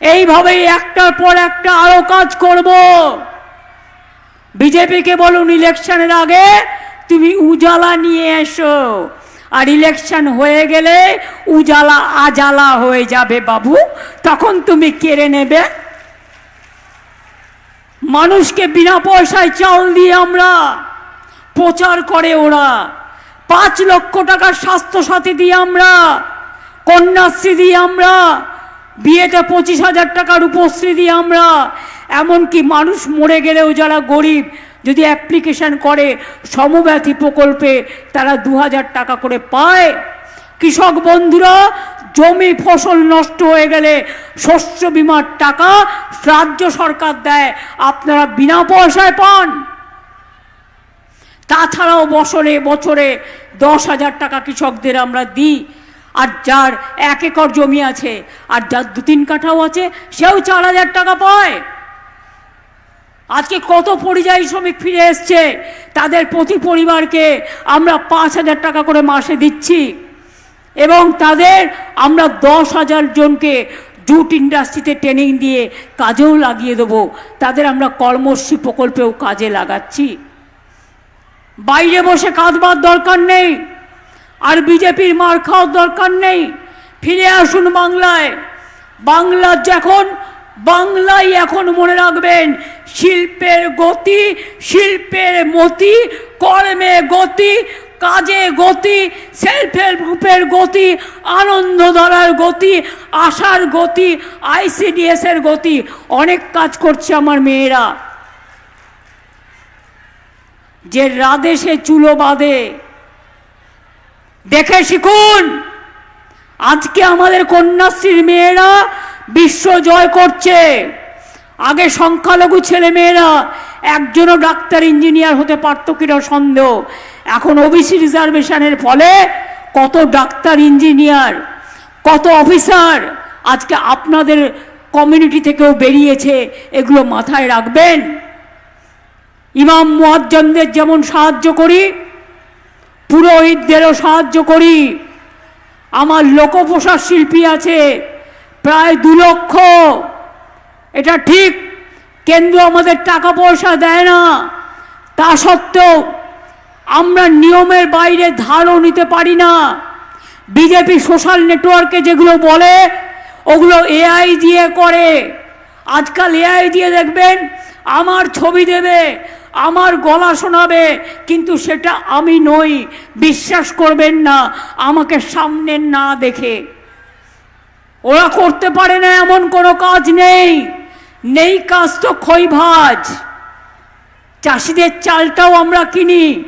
এইভাবেই একটার পর একটা আরও কাজ করব। বিজেপিকে বলুন, ইলেকশনের আগে তুমি উজালা নিয়ে এসো। আর ইলেকশন হয়ে গেলে উজালা আজালা হয়ে যাবে বাবু, তখন তুমি কেড়ে নেবে। মানুষকে বিনা পয়সায় চাল দিয়ে আমরা প্রচার করে ওরা। পাঁচ লক্ষ টাকার স্বাস্থ্যসাথী দিয়ে আমরা, কন্যাশ্রী দিয়ে আমরা বিয়েতে পঁচিশ হাজার টাকার উপশ্রী দিয়ে আমরা। এমনকি মানুষ মরে গেলেও যারা গরিব, যদি অ্যাপ্লিকেশন করে সমব্যথী প্রকল্পে তারা দু হাজার টাকা করে পায়। কৃষক বন্ধুরা, জমি ফসল নষ্ট হয়ে গেলে শস্য বিমার টাকা রাজ্য সরকার দেয়। আপনারা বিনা পয়সায় পান। তাছাড়াও বছরে বছরে দশ হাজার টাকা কৃষকদের আমরা দিই। আর যার এক একর জমি আছে, আর যার দু তিন কাঠাও আছে, সেও চার হাজার টাকা পায়। আজকে কত পরিযায়ী শ্রমিক ফিরে এসছে, তাদের প্রতি পরিবারকে আমরা পাঁচ হাজার টাকা করে মাসে দিচ্ছি। এবং তাদের আমরা দশ হাজার জনকে জুট ইন্ডাস্ট্রিতে ট্রেনিং দিয়ে কাজেও লাগিয়ে দেবো। তাদের আমরা কর্মশ্রী প্রকল্পেও কাজে লাগাচ্ছি। বাইরে বসে কাঁদবার দরকার নেই। আর বিজেপির মার খাওয়ার দরকার নেই। ফিরে আসুন বাংলায়। বাংলা যখন, বাংলাই এখন মনে রাখবেন, শিল্পের গতি, শিল্পের মতি, কর্মে গতি, কাজে গতি সেলফ হেল্প গ্রুপের গতি, আনন্দ ধরার গতি, আশার গতি আইসিডিএস এর গতি, অনেক কাজ করছে আমার মেয়েরা। যে রাদেশে চুলো বাঁধে দেখে শিখুন। আজকে আমাদের কন্যাশ্রীর মেয়েরা বিশ্ব জয় করছে। আগে সংখ্যালঘু ছেলে মেয়েরা একজনও ডাক্তার, ইঞ্জিনিয়ার হতে পারত কিনা সন্দেহ। এখন ওবিসি রিজার্ভেশনের ফলে কত ডাক্তার, ইঞ্জিনিয়ার, কত অফিসার আজকে আপনাদের কমিউনিটি থেকেও বেরিয়েছে। এগুলো মাথায় রাখবেন। ইমাম মুয়াজ্জমদের যেমন সাহায্য করি পুরোহিতদেরও সাহায্য করি। আমার লোকপ্রসার শিল্পী আছে, প্রায় দু লক্ষ। এটা ঠিক, কেন্দ্র আমাদের টাকা পয়সা দেয় না। তা সত্ত্বেও আমরা নিয়মের বাইরে ধারও নিতে পারি না। বিজেপি সোশ্যাল নেটওয়ার্কে যেগুলো বলে, ওগুলো এআই দিয়ে করে। আজকাল এআই দিয়ে দেখবেন আমার ছবি দেবে, আমার গলা শোনাবে, কিন্তু সেটা আমি নই। বিশ্বাস করবেন না, আমাকে সামনে না দেখে। ওরা করতে পারে না এমন কোনো কাজ নেই। নেই কাজ তো খই ভাজ চাষিদের চালটাও আমরা কিনি।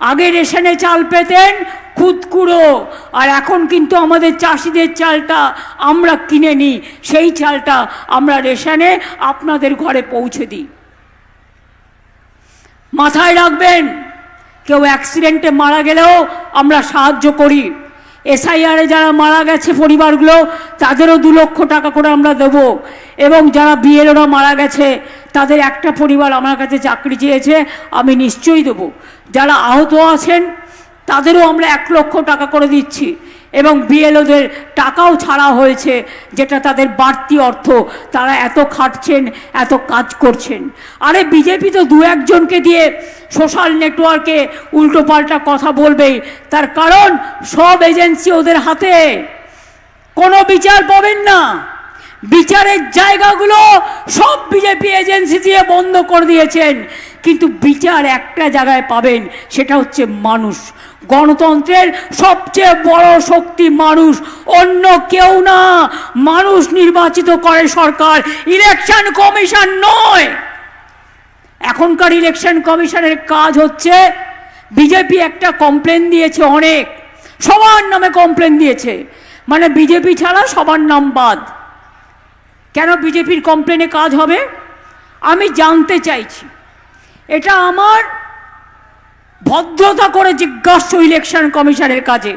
আগে রেশনে চাল পেতেন খুদকুড়ো আর এখন কিন্তু আমাদের চাষিদের চালটা আমরা কিনে নিই। সেই চালটা আমরা রেশনে আপনাদের ঘরে পৌঁছে দিই। মাথায় রাখবেন। কেউ অ্যাক্সিডেন্টে মারা গেলেও আমরা সাহায্য করি। এসআইআরে যারা মারা গেছে পরিবারগুলো, তাদেরও দু লক্ষ টাকা করে আমরা দেব। এবং যারা বিএলওরা মারা গেছে, তাদের একটা পরিবার আমার কাছে চাকরি চেয়েছে, আমি নিশ্চয়ই দেবো। যারা আহত আছেন, তাদেরও আমরা এক লক্ষ টাকা করে দিচ্ছি। এবং বিএলওদের টাকাও ছাড়া হয়েছে, যেটা তাদের বাড়তি অর্থ। তারা এত খাটছেন, এত কাজ করছেন। আরে বিজেপি তো দু একজনকে দিয়ে সোশ্যাল নেটওয়ার্কে উল্টোপাল্টা কথা বলবেই। তার কারণ, সব এজেন্সি ওদের হাতে। কোনো বিচার পাবেন না। বিচারের জায়গাগুলো সব বিজেপি এজেন্সি দিয়ে বন্ধ করে দিয়েছেন। কিন্তু বিচার একটা জায়গায় পাবেন, সেটা হচ্ছে মানুষ। গণতন্ত্রের সবচেয়ে বড় শক্তি মানুষ। অন্য কেউ না। মানুষ নির্বাচিত করে সরকার। ইলেকশন কমিশন নয়। এখনকার ইলেকশন কমিশনের কাজ হচ্ছে, বিজেপি একটা কমপ্লেন দিয়েছে অনেক। সবার নামে কমপ্লেন দিয়েছে। মানে বিজেপি ছাড়া সবার নাম বাদ। কেন বিজেপির কমপ্লেনে কাজ হবে? আমি জানতে চাইছি। এটা আমার ভদ্রতা করে জিজ্ঞাসা ইলেকশন কমিশনের কাজে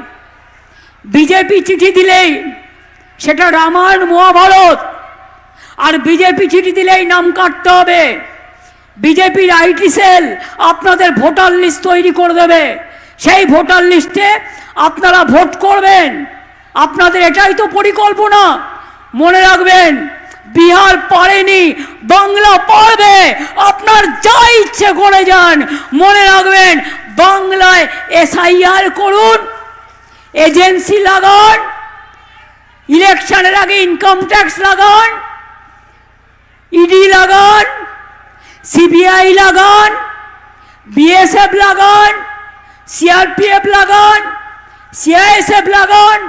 বিজেপি চিঠি দিলেই সেটা রামায়ণ, মহাভারত। আর বিজেপি চিঠি দিলেই নাম কাটতে হবে। বিজেপির আইটি সেল আপনাদের ভোটার লিস্ট তৈরি করে দেবে। সেই ভোটার লিস্টে আপনারা ভোট করবেন। আপনাদের এটাই তো পরিকল্পনা। মনে রাখবেন বিহার পড়েনি, বাংলা পড়বে। আপনার যা ইচ্ছে করে যান। মনে রাখবেন, বাংলায় এসআইআর করুন, এজেন্সি লাগান, ইলেকশনের আগে ইনকাম ট্যাক্স লাগান ইডি লাগান সিবিআই লাগান বিএসএফ লাগান সিআরপিএফ লাগান সিআইএসএফ লাগান।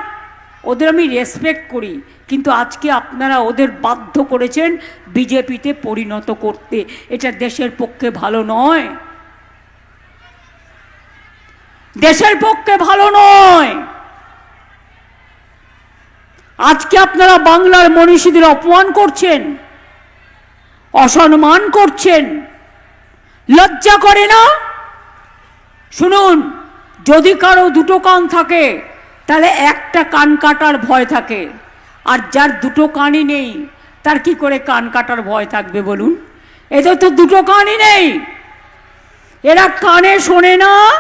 ওদের আমি রেসপেক্ট করি। কিন্তু আজকে আপনারা ওদের বাধ্য করেছেন বিজেপিতে পরিণত করতে। এটা দেশের পক্ষে ভালো নয়। দেশের পক্ষে ভালো নয়। আজকে আপনারা বাংলার মনীষীদের অপমান করছেন, অসম্মান করছেন। লজ্জা করে না? শুনুন, যদি কারও দুটো কান থাকে, তাহলে একটা কান কাটার ভয় থাকে। আর যার দুটো কানই নেই, তার কি করে কান কাটার ভয় থাকবে বলুন? এদের তো দুটো কানই নেই। এরা কানে শোনে না,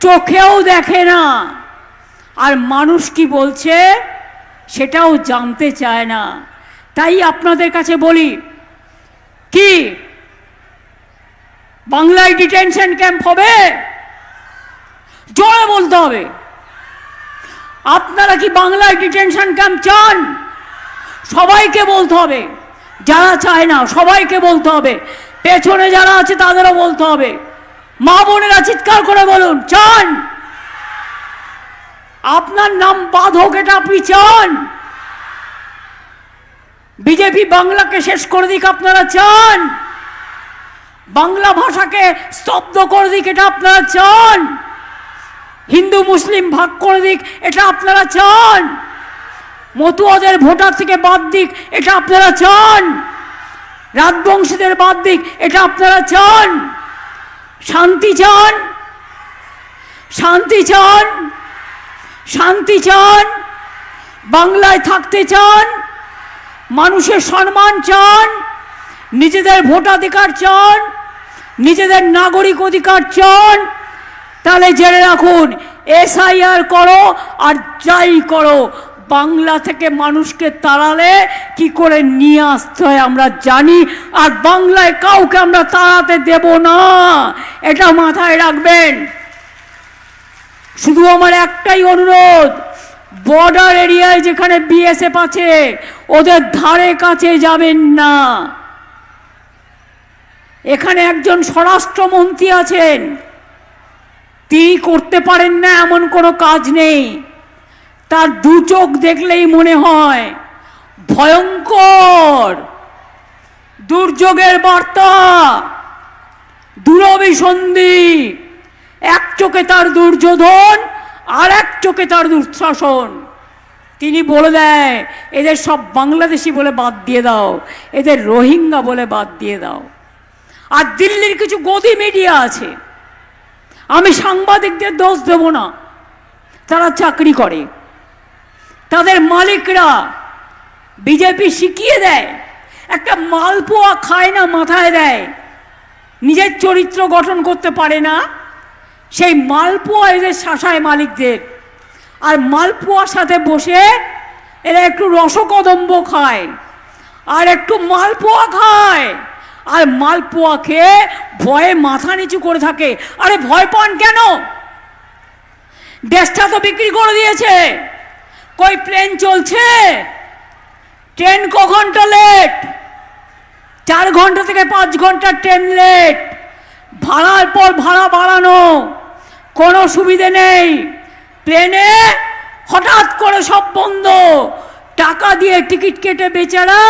চোখেও দেখে না। আর মানুষ কি বলছে? সেটাও জানতে চায় না। তাই আপনাদের কাছে বলি, কি? বাংলায় ডিটেনশন ক্যাম্প হবে? জোরে বলতে হবে। আপনারা কি বাংলায় ডিটেনশন ক্যাম্প চান? সবাইকে বলতে হবে। যারা চায় না, সবাইকে বলতে হবে। পেছনে যারা আছে, তাদেরও বলতে হবে। মা বোনেরা চিৎকার করে বলুন, চান! আপনার নাম বাধক, এটা আপনি চান? বিজেপি বাংলাকে শেষ করে দিক, আপনারা চান? বাংলা ভাষাকে স্তব্ধ করে দিক, এটা আপনারা চান? হিন্দু, মুসলিম ভাগ করে দিক, এটা আপনারা চান। মতুয়াদের ভোটার থেকে বাদ দিক, এটা আপনারা চান। রাজবংশীদের বাদ দিক, এটা আপনারা চান। শান্তি চান। শান্তি চান। শান্তি চান। বাংলায় থাকতে চান। মানুষের সম্মান চান। নিজেদের ভোটাধিকার চান। নিজেদের নাগরিক অধিকার চান। তাহলে জেনে রাখুন, এসআইআর করো আর যাই করো, বাংলা থেকে মানুষকে তাড়ালে কি করে নিয়ে আসতে হয় আমরা জানি, আর বাংলায় কাউকে আমরা তাড়াতে দেব না। এটা মাথায় রাখবেন। শুধু আমার একটাই অনুরোধ বর্ডার এরিয়ায় যেখানে বিএসএফ আছে, ওদের ধারে কাছে যাবেন না। এখানে একজন স্বরাষ্ট্রমন্ত্রী আছেন তিনি করতে পারেন না, এমন কোনো কাজ নেই। তার দু চোখ দেখলেই মনে হয়, ভয়ঙ্কর। দুর্যোগের বার্তা দুরভিসন্ধি এক চোখে তার দুর্যোধন, আর এক চোখে তার দুঃশাসন। তিনি বলে দেয়, এদের সব বাংলাদেশি বলে বাদ দিয়ে দাও, এদের রোহিঙ্গা বলে বাদ দিয়ে দাও। আর দিল্লির কিছু গদি মিডিয়া আছে। আমি সাংবাদিকদের দোষ দেব না। তারা চাকরি করে। তাদের মালিকরা বিজেপি শিখিয়ে দেয়। একটা মালপোয়া খায় না, মাথায় দেয়। নিজের চরিত্র গঠন করতে পারে না। সেই মালপোয়া এদের শাসায় মালিকদের। আর মালপোয়ার সাথে বসে এরা একটু রসকদম্ব খায়। আর একটু মালপোয়া খায়। আর মালপোয়া খেয়ে ভয়ে মাথা নিচু করে থাকে। আরে ভয় পান কেন? দেশটা তো বিক্রি করে দিয়েছে। কই প্লেন চলছে? ট্রেন ক লেট চার ঘণ্টা থেকে পাঁচ ঘণ্টা ট্রেন লেট ভাড়ার পর ভাড়া বাড়ানো। কোনো সুবিধে নেই। প্লেনে হঠাৎ করে সব বন্ধ। টাকা দিয়ে টিকিট কেটে বেচারা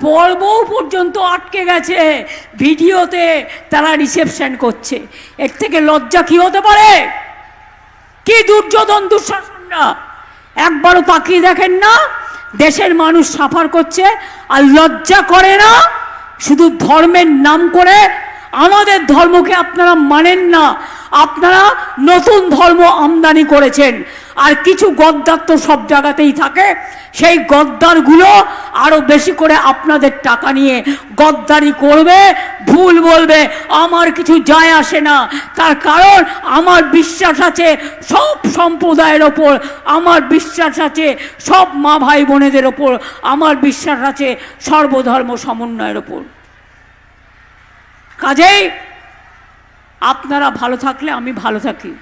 বউ পর্যন্ত আটকে গেছে। ভিডিওতে তারা রিসেপশন করছে। এর থেকে লজ্জা কি হতে পারে? কি দুর্যোধন দুঃশাসনরা? একবারও তাকিয়ে দেখেন না। দেশের মানুষ সাফার করছে আর লজ্জা করে না। শুধু ধর্মের নাম করে। আমাদের ধর্মকে আপনারা মানেন না। আপনারা নতুন ধর্ম আমদানি করেছেন। আর কিছু গদ্দার তো সব জায়গাতেই থাকে। সেই গদ্দারগুলো আরও বেশি করে আপনাদের টাকা নিয়ে গদ্দারি করবে, ভুল বলবে, আমার কিছু যায় আসে না। তার কারণ আমার বিশ্বাস আছে সব সম্প্রদায়ের ওপর, আমার বিশ্বাস আছে সব মা ভাই বোনেদের ওপর, আমার বিশ্বাস আছে সর্বধর্ম সমন্বয়ের ওপর। কাজেই আপনারা ভালো থাকলে আমি ভালো থাকি।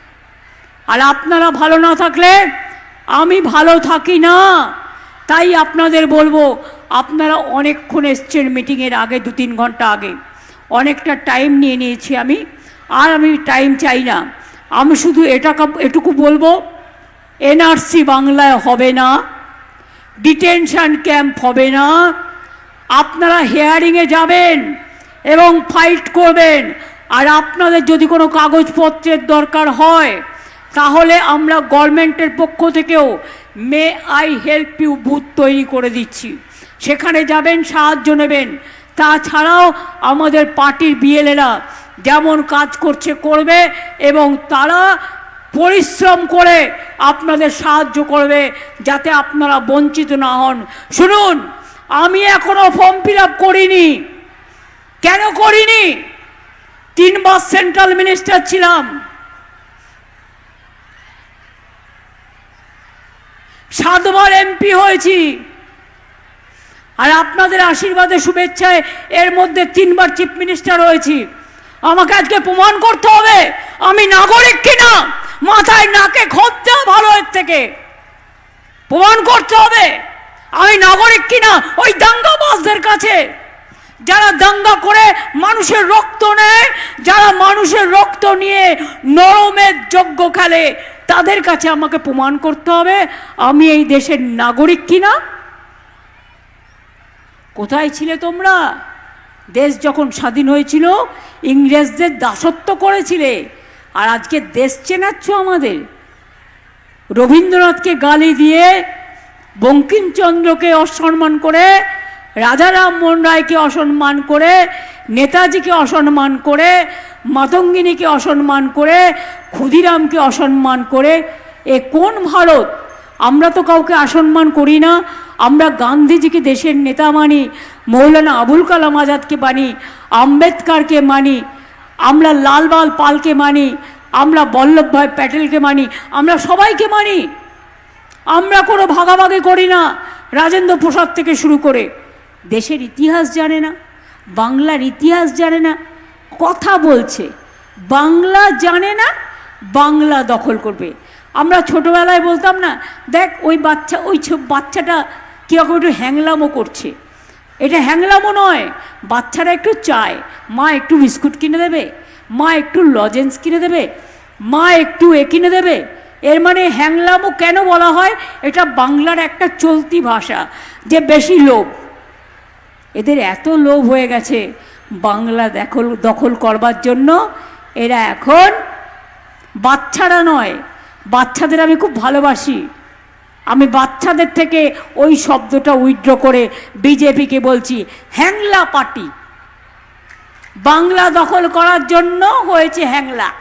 আর আপনারা ভালো না থাকলে আমি ভালো থাকি না। তাই আপনাদের বলব, আপনারা অনেকক্ষণ এসছেন মিটিংয়ের আগে দু তিন ঘণ্টা আগে। অনেকটা টাইম নিয়ে নিয়েছি আমি। আর আমি টাইম চাই না। আমি শুধু এটা এটুকু বলব, এনআরসি বাংলায় হবে না। ডিটেনশন ক্যাম্প হবে না। আপনারা হেয়ারিংয়ে যাবেন এবং ফাইট করবেন। আর আপনাদের যদি কোনো কাগজপত্রের দরকার হয় তাহলে আমরা গভর্নমেন্টের পক্ষ থেকেও may I help you booth তৈরি করে দিচ্ছি। সেখানে যাবেন, সাহায্য নেবেন। তাছাড়াও আমাদের পার্টির বিএলএরা যেমন কাজ করছে, করবে এবং তারা পরিশ্রম করে আপনাদের সাহায্য করবে যাতে আপনারা বঞ্চিত না হন। শুনুন, আমি এখনও ফর্ম ফিল করিনি। কেন করিনি? তিনবার সেন্ট্রাল মিনিস্টার ছিলাম। সাতবার এমপি হয়েছি। আর আপনাদের আশীর্বাদে, শুভেচ্ছায় এর মধ্যে তিনবার চিফ মিনিস্টার হয়েছি। আমাকে আজকে প্রমাণ করতে হবে, আমি নাগরিক কিনা? মাথায় নাকে খোঁজতে ভালো এর থেকে। প্রমাণ করতে হবে, আমি নাগরিক কিনা? ওই দাঙ্গাবাজদের কাছে। যারা দাঙ্গা করে মানুষের রক্ত নেয়, যারা মানুষের রক্ত নিয়ে নরমের যজ্ঞ খেলে তাদের কাছে আমাকে প্রমাণ করতে হবে, আমি এই দেশের নাগরিক কিনা? কোথায় ছিলে তোমরা? দেশ যখন স্বাধীন হয়েছিল, ইংরেজদের দাসত্ব করেছিলে, আর আজকে দেশ চেনাচ্ছ আমাদের। রবীন্দ্রনাথকে গালি দিয়ে বঙ্কিমচন্দ্রকে অসম্মান করে, রাজা রামমোহন রায়কে অসম্মান করে, নেতাজিকে অসম্মান করে মাতঙ্গিনীকে অসম্মান করে, ক্ষুদিরামকে অসম্মান করে, এ কোন ভারত? আমরা তো কাউকে অসম্মান করি না। আমরা গান্ধীজিকে দেশের নেতা মানি, মৌলানা আবুল কালাম আজাদকে মানি, আম্বেদকারকে মানি, আমরা লালবাল পালকে মানি, আমরা বল্লভভাই প্যাটেলকে মানি, আমরা সবাইকে মানি। আমরা কোনো ভাগাভাগি করি না, রাজেন্দ্র প্রসাদ থেকে শুরু করে। দেশের ইতিহাস জানে না, বাংলার ইতিহাস জানে না কথা বলছে। বাংলা জানে না, বাংলা দখল করবে। আমরা ছোটোবেলায় বলতাম না, দেখ ওই বাচ্চা, ওই বাচ্চাটা কীরকম একটু হ্যাংলামও করছে। এটা হ্যাংলামও নয়, বাচ্চারা একটু চায়। মা একটু বিস্কুট কিনে দেবে, মা একটু লজেন্স কিনে দেবে, মা একটু এ কিনে দেবে। এর মানে হ্যাংলামও কেন বলা হয়? এটা বাংলার একটা চলতি ভাষা, যে বেশি লোভ। এদের এত লোভ হয়ে গেছে বাংলা দখল দখল করবার জন্য এরা এখন বাচ্চারা নয়। বাচ্চাদের আমি খুব ভালোবাসি। আমি বাচ্চাদের থেকে ওই শব্দটা উইথড্র করে বিজেপিকে বলছি, হ্যাংলা পার্টি। বাংলা দখল করার জন্য হয়েছে হ্যাংলা।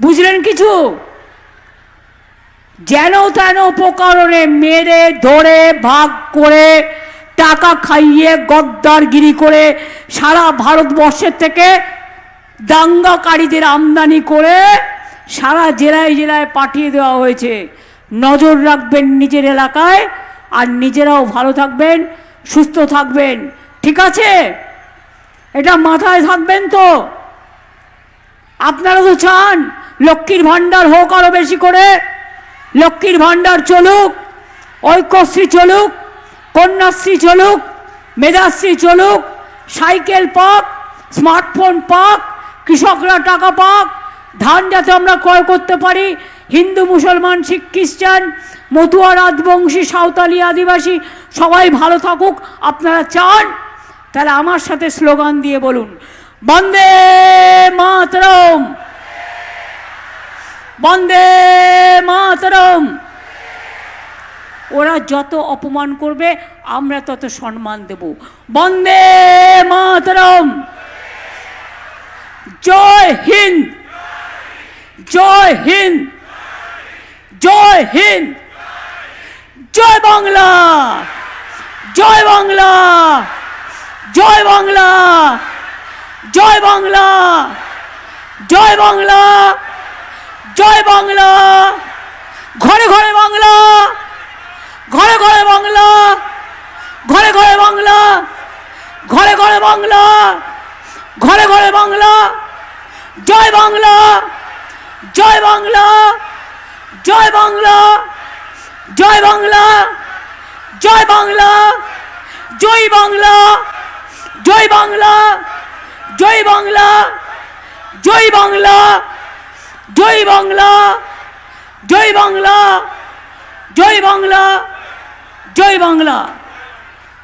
বুঝলেন কিছু? যেন তেন উপকরণে মেরে, ধরে, ভাগ করে টাকা খাইয়ে গদ্দারগিরি করে সারা ভারতবর্ষের থেকে দাঙ্গাকারীদের আমদানি করে সারা জেলায় জেলায় পাঠিয়ে দেওয়া হয়েছে। নজর রাখবেন নিজের এলাকায় আর নিজেরাও ভালো থাকবেন, সুস্থ থাকবেন। ঠিক আছে? এটা মাথায় থাকবেন তো? আপনারা তো চান লক্ষ্মীর ভাণ্ডার হোক আরও বেশি করে। লক্ষ্মীর ভাণ্ডার চলুক, ঐক্যশ্রী চলুক কন্যাশ্রী চলুক, মেধাশ্রী চলুক, সাইকেল পাক, স্মার্টফোন পাক, কৃষকরা টাকা পাক, ধান যাতে আমরা ক্রয় করতে পারি, হিন্দু, মুসলমান, শিখ, খ্রিস্টান, মতুয়া, রাজবংশী, সাঁওতালি, আদিবাসী, সবাই ভালো থাকুক, আপনারা চান? তাহলে আমার সাথে স্লোগান দিয়ে বলুন, বন্দে মাতরম। বন্দে মাতরম। ওরা যত অপমান করবে, আমরা তত সম্মান দেব। বন্দে মাতরম। জয় হিন্দ। জয় হিন্দ। জয় হিন্দ। জয় বাংলা। জয় বাংলা। জয় বাংলা। জয় বাংলা। জয় বাংলা। জয় বাংলা। ঘরে ঘরে বাংলা। ঘরে ঘরে বাংলা ঘরে ঘরে বাংলা ঘরে ঘরে বাংলা ঘরে ঘরে বাংলা জয় বাংলা জয় বাংলা জয় বাংলা জয় বাংলা জয় বাংলা জয় বাংলা জয় বাংলা জয় বাংলা জয় বাংলা জয় বাংলা জয় বাংলা জয় বাংলা জয় বাংলা।